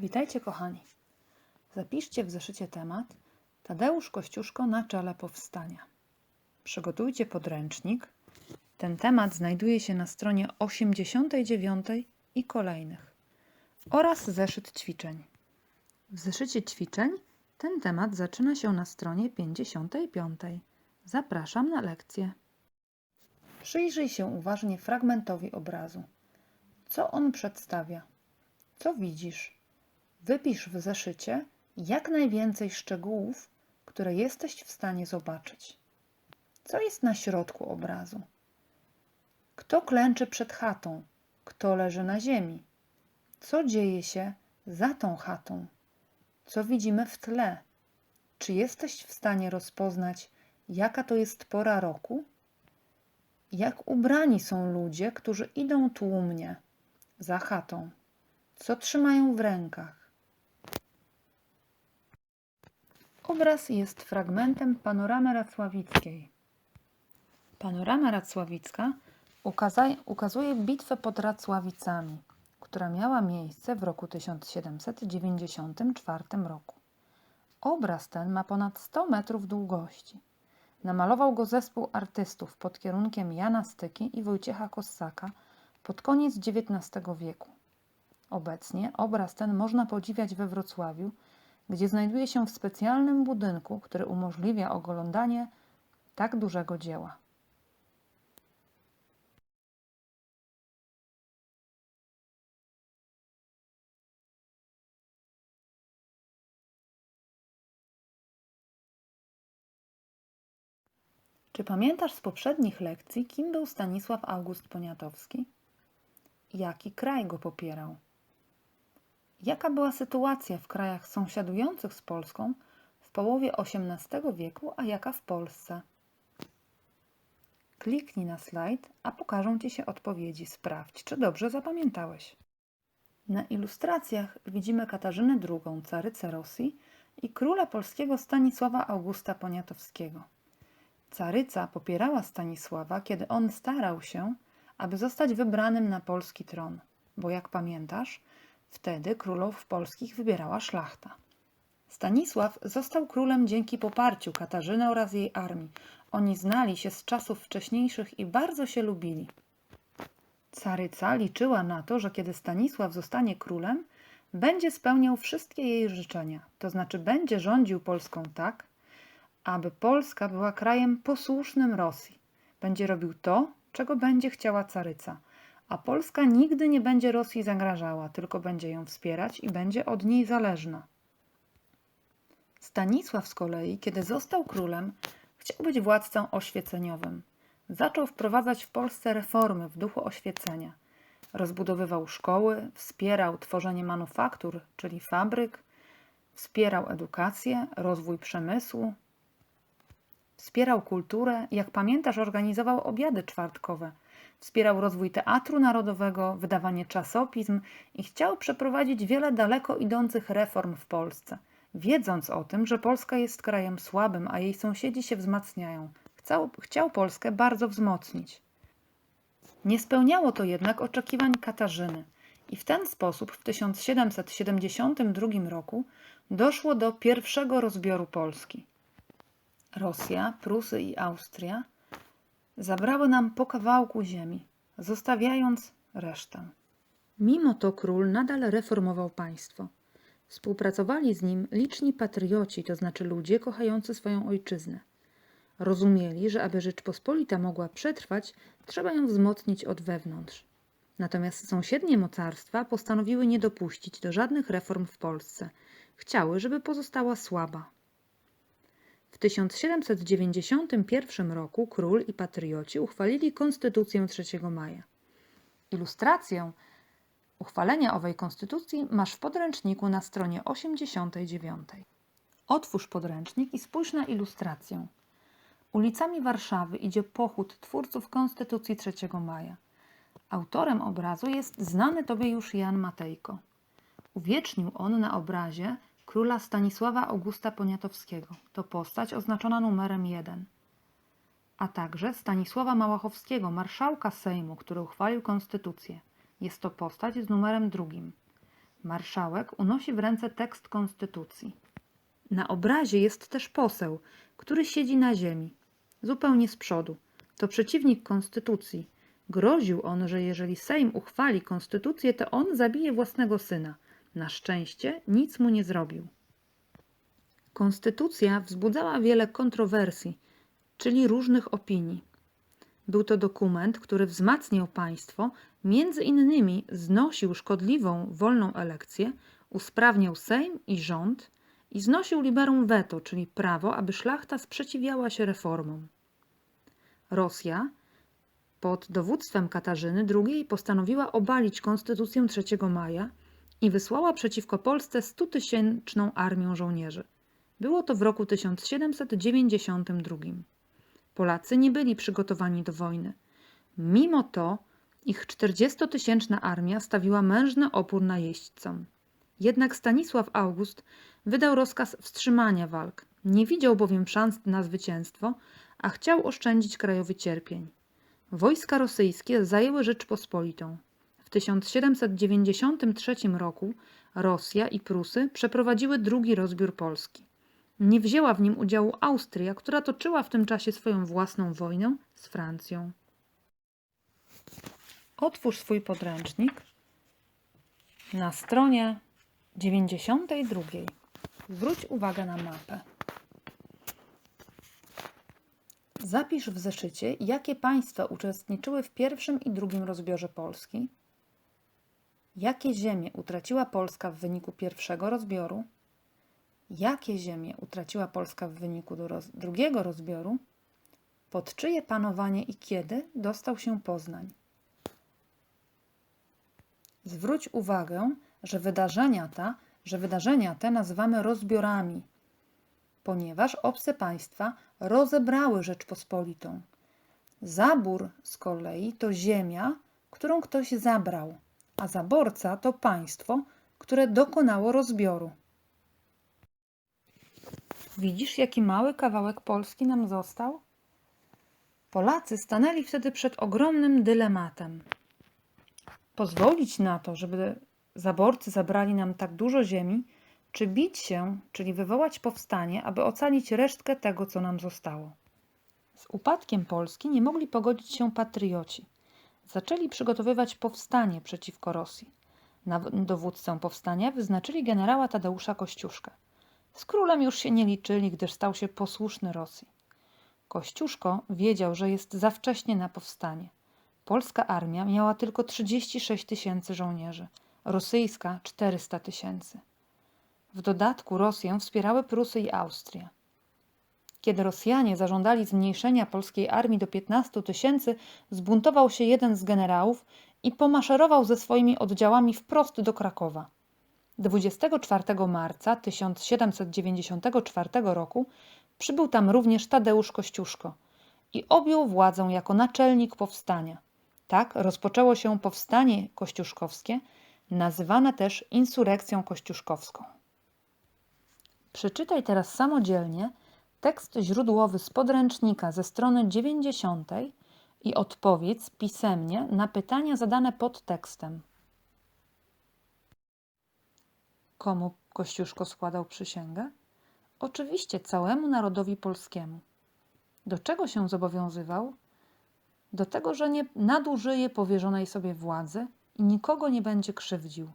Witajcie kochani. Zapiszcie w zeszycie temat Tadeusz Kościuszko na czele powstania. Przygotujcie podręcznik. Ten temat znajduje się na stronie 89 i kolejnych oraz zeszyt ćwiczeń. W zeszycie ćwiczeń ten temat zaczyna się na stronie 55. Zapraszam na lekcję. Przyjrzyj się uważnie fragmentowi obrazu. Co on przedstawia? Co widzisz? Wypisz w zeszycie jak najwięcej szczegółów, które jesteś w stanie zobaczyć. Co jest na środku obrazu? Kto klęczy przed chatą? Kto leży na ziemi? Co dzieje się za tą chatą? Co widzimy w tle? Czy jesteś w stanie rozpoznać, jaka to jest pora roku? Jak ubrani są ludzie, którzy idą tłumnie za chatą? Co trzymają w rękach? Obraz jest fragmentem panoramy racławickiej. Panorama racławicka ukazuje bitwę pod Racławicami, która miała miejsce w roku 1794 roku. Obraz ten ma ponad 100 metrów długości. Namalował go zespół artystów pod kierunkiem Jana Styki i Wojciecha Kossaka pod koniec XIX wieku. Obecnie obraz ten można podziwiać we Wrocławiu, gdzie znajduje się w specjalnym budynku, który umożliwia oglądanie tak dużego dzieła. Czy pamiętasz z poprzednich lekcji, kim był Stanisław August Poniatowski? Jaki kraj go popierał? Jaka była sytuacja w krajach sąsiadujących z Polską w połowie XVIII wieku, a jaka w Polsce? Kliknij na slajd, a pokażą Ci się odpowiedzi. Sprawdź, czy dobrze zapamiętałeś. Na ilustracjach widzimy Katarzynę II, carycę Rosji i króla polskiego Stanisława Augusta Poniatowskiego. Caryca popierała Stanisława, kiedy on starał się, aby zostać wybranym na polski tron, bo jak pamiętasz, wtedy królów polskich wybierała szlachta. Stanisław został królem dzięki poparciu Katarzyny oraz jej armii. Oni znali się z czasów wcześniejszych i bardzo się lubili. Caryca liczyła na to, że kiedy Stanisław zostanie królem, będzie spełniał wszystkie jej życzenia, to znaczy będzie rządził Polską tak, aby Polska była krajem posłusznym Rosji. Będzie robił to, czego będzie chciała caryca, a Polska nigdy nie będzie Rosji zagrażała, tylko będzie ją wspierać i będzie od niej zależna. Stanisław z kolei, kiedy został królem, chciał być władcą oświeceniowym. Zaczął wprowadzać w Polsce reformy w duchu oświecenia. Rozbudowywał szkoły, wspierał tworzenie manufaktur, czyli fabryk, wspierał edukację, rozwój przemysłu, Wspierał kulturę, jak pamiętasz, organizował obiady czwartkowe. Wspierał rozwój teatru narodowego, wydawanie czasopism i chciał przeprowadzić wiele daleko idących reform w Polsce. Wiedząc o tym, że Polska jest krajem słabym, a jej sąsiedzi się wzmacniają, chciał, chciał Polskę bardzo wzmocnić. Nie spełniało to jednak oczekiwań Katarzyny i w ten sposób w 1772 roku doszło do pierwszego rozbioru Polski. Rosja, Prusy i Austria zabrały nam po kawałku ziemi, zostawiając resztę. Mimo to król nadal reformował państwo. Współpracowali z nim liczni patrioci, to znaczy ludzie kochający swoją ojczyznę. Rozumieli, że aby Rzeczpospolita mogła przetrwać, trzeba ją wzmocnić od wewnątrz. Natomiast sąsiednie mocarstwa postanowiły nie dopuścić do żadnych reform w Polsce. Chciały, żeby pozostała słaba. W 1791 roku król i patrioci uchwalili Konstytucję 3 maja. Ilustrację uchwalenia owej konstytucji masz w podręczniku na stronie 89. Otwórz podręcznik i spójrz na ilustrację. Ulicami Warszawy idzie pochód twórców Konstytucji 3 maja. Autorem obrazu jest znany tobie już Jan Matejko. Uwiecznił on na obrazie króla Stanisława Augusta Poniatowskiego. To postać oznaczona numerem 1. A także Stanisława Małachowskiego, marszałka Sejmu, który uchwalił konstytucję. Jest to postać z numerem drugim. Marszałek unosi w ręce tekst konstytucji. Na obrazie jest też poseł, który siedzi na ziemi, zupełnie z przodu. To przeciwnik konstytucji. Groził on, że jeżeli Sejm uchwali konstytucję, to on zabije własnego syna. Na szczęście nic mu nie zrobił. Konstytucja wzbudzała wiele kontrowersji, czyli różnych opinii. Był to dokument, który wzmacniał państwo, między innymi znosił szkodliwą wolną elekcję, usprawniał Sejm i rząd i znosił liberum veto, czyli prawo, aby szlachta sprzeciwiała się reformom. Rosja pod dowództwem Katarzyny II postanowiła obalić konstytucję 3 maja i wysłała przeciwko Polsce 100-tysięczną armią żołnierzy. Było to w roku 1792. Polacy nie byli przygotowani do wojny. Mimo to ich 40-tysięczna armia stawiła mężny opór najeźdźcom. Jednak Stanisław August wydał rozkaz wstrzymania walk. Nie widział bowiem szans na zwycięstwo, a chciał oszczędzić krajowi cierpień. Wojska rosyjskie zajęły Rzeczpospolitą. W 1793 roku Rosja i Prusy przeprowadziły drugi rozbiór Polski. Nie wzięła w nim udziału Austria, która toczyła w tym czasie swoją własną wojnę z Francją. Otwórz swój podręcznik na stronie 92. Zwróć uwagę na mapę. Zapisz w zeszycie, jakie państwa uczestniczyły w pierwszym i drugim rozbiorze Polski, jakie ziemie utraciła Polska w wyniku pierwszego rozbioru, jakie ziemie utraciła Polska w wyniku drugiego rozbioru, pod czyje panowanie i kiedy dostał się Poznań. Zwróć uwagę, że wydarzenia, ta, że wydarzenia te nazywamy rozbiorami, ponieważ obce państwa rozebrały Rzeczpospolitą. Zabór z kolei to ziemia, którą ktoś zabrał, a zaborca to państwo, które dokonało rozbioru. Widzisz, jaki mały kawałek Polski nam został? Polacy stanęli wtedy przed ogromnym dylematem. Pozwolić na to, żeby zaborcy zabrali nam tak dużo ziemi, czy bić się, czyli wywołać powstanie, aby ocalić resztkę tego, co nam zostało. Z upadkiem Polski nie mogli pogodzić się patrioci. Zaczęli przygotowywać powstanie przeciwko Rosji. Na dowódcę powstania wyznaczyli generała Tadeusza Kościuszkę. Z królem już się nie liczyli, gdyż stał się posłuszny Rosji. Kościuszko wiedział, że jest za wcześnie na powstanie. Polska armia miała tylko 36 tysięcy żołnierzy, rosyjska 400 tysięcy. W dodatku Rosję wspierały Prusy i Austria. Kiedy Rosjanie zażądali zmniejszenia polskiej armii do 15 tysięcy, zbuntował się jeden z generałów i pomaszerował ze swoimi oddziałami wprost do Krakowa. 24 marca 1794 roku przybył tam również Tadeusz Kościuszko i objął władzę jako naczelnik powstania. Tak rozpoczęło się powstanie kościuszkowskie, nazywane też insurekcją kościuszkowską. Przeczytaj teraz samodzielnie tekst źródłowy z podręcznika ze strony 90 i odpowiedz pisemnie na pytania zadane pod tekstem. Komu Kościuszko składał przysięgę? Oczywiście całemu narodowi polskiemu. Do czego się zobowiązywał? Do tego, że nie nadużyje powierzonej sobie władzy i nikogo nie będzie krzywdził,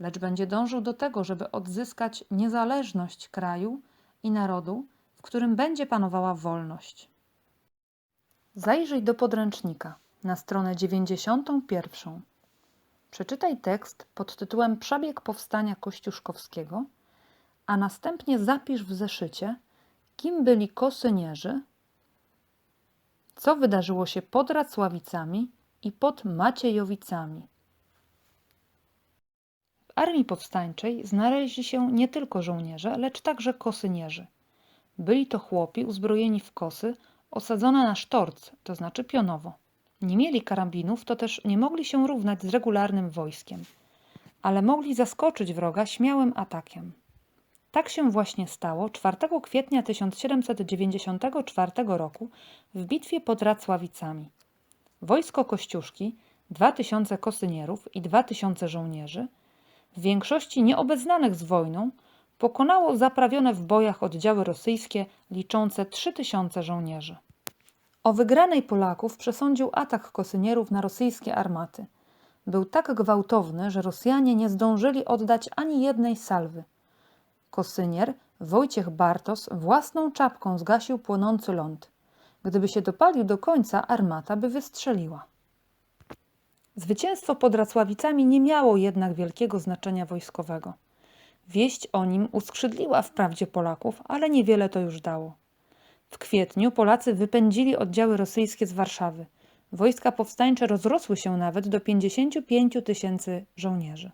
lecz będzie dążył do tego, żeby odzyskać niezależność kraju i narodu, którym będzie panowała wolność. Zajrzyj do podręcznika na stronę 91. Przeczytaj tekst pod tytułem Przebieg powstania kościuszkowskiego, a następnie zapisz w zeszycie, kim byli kosynierzy, co wydarzyło się pod Racławicami i pod Maciejowicami. W armii powstańczej znaleźli się nie tylko żołnierze, lecz także kosynierzy. Byli to chłopi uzbrojeni w kosy, osadzone na sztorc, to znaczy pionowo. Nie mieli karabinów, to też nie mogli się równać z regularnym wojskiem, ale mogli zaskoczyć wroga śmiałym atakiem. Tak się właśnie stało 4 kwietnia 1794 roku w bitwie pod Racławicami. Wojsko Kościuszki, 2000 kosynierów i 2000 żołnierzy, w większości nieobeznanych z wojną, pokonało zaprawione w bojach oddziały rosyjskie liczące 3000 żołnierzy. O wygranej Polaków przesądził atak kosynierów na rosyjskie armaty. Był tak gwałtowny, że Rosjanie nie zdążyli oddać ani jednej salwy. Kosynier Wojciech Bartos własną czapką zgasił płonący ląd. Gdyby się dopalił do końca, armata by wystrzeliła. Zwycięstwo pod Racławicami nie miało jednak wielkiego znaczenia wojskowego. Wieść o nim uskrzydliła wprawdzie Polaków, ale niewiele to już dało. W kwietniu Polacy wypędzili oddziały rosyjskie z Warszawy. Wojska powstańcze rozrosły się nawet do 55 tysięcy żołnierzy.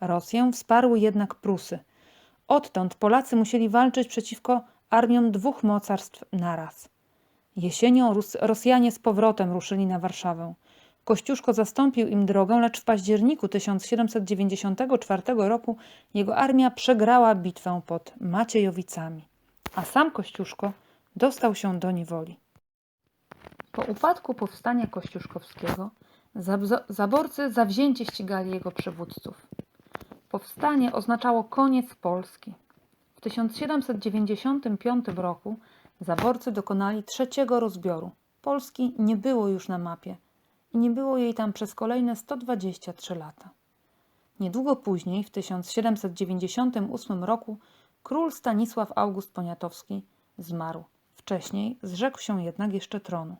Rosję wsparły jednak Prusy. Odtąd Polacy musieli walczyć przeciwko armiom dwóch mocarstw naraz. Jesienią Rosjanie z powrotem ruszyli na Warszawę. Kościuszko zastąpił im drogę, lecz w październiku 1794 roku jego armia przegrała bitwę pod Maciejowicami, a sam Kościuszko dostał się do niewoli. Po upadku powstania kościuszkowskiego zaborcy zawzięcie ścigali jego przywódców. Powstanie oznaczało koniec Polski. W 1795 roku zaborcy dokonali trzeciego rozbioru. Polski nie było już na mapie nie było jej tam przez kolejne 123 lata. Niedługo później, w 1798 roku, król Stanisław August Poniatowski zmarł. Wcześniej zrzekł się jednak jeszcze tronu.